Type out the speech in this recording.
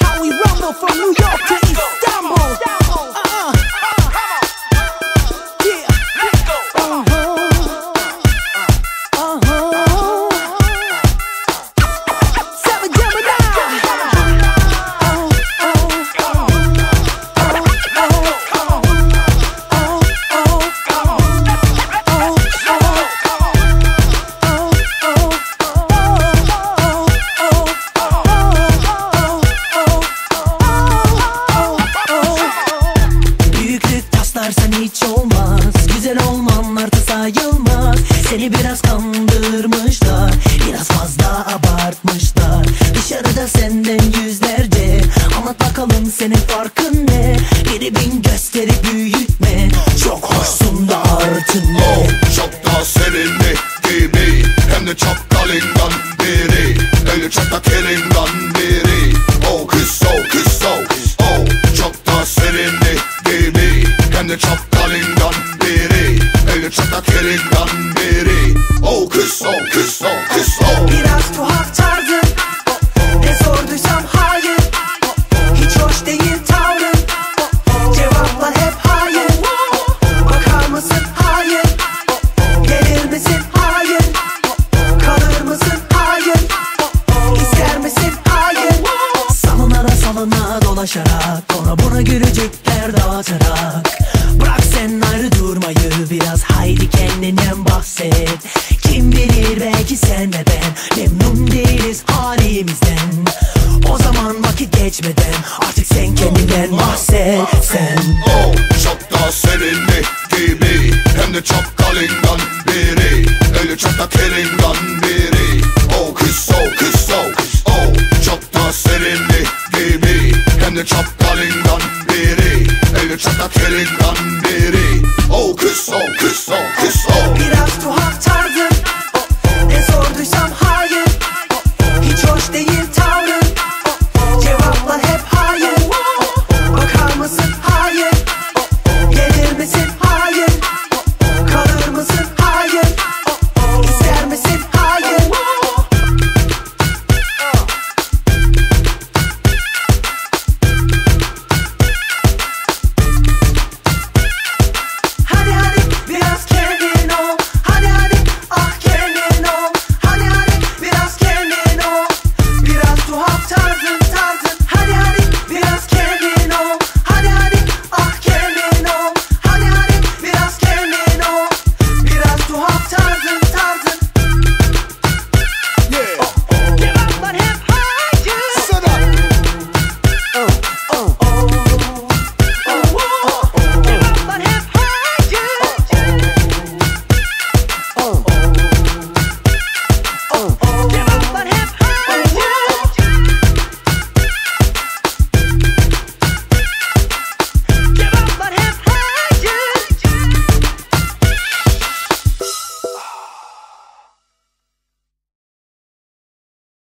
how we rumble from New York to Istanbul. Ne Biri bin gösterip büyütme. Çok hoşsun da artın ne Oh, çok da serinli gibi. Hem de çapkalından biri. Öyle çatakerinden biri. Oh kız oh kız oh. Oh çok da serinli gibi. Hem de çapkalından biri. Öyle çatakerinden biri. Oh kız oh kız oh kız oh. Biraz tuhaf sen ve ben. Memnun değiliz halimizden. O zaman vakit geçmeden Artık sen kendinden bahset sen Oh çok da sevimli gibi. Hem de çok kalingan biri. Öyle çok da keringan biri. Oh kız so oh, kız oh, kız oh. oh çok da sevimli gibi. Hem de çok kalingan biri. Öyle çok da keringan biri. Oh kız oh, kız so kız so Biraz tuhaf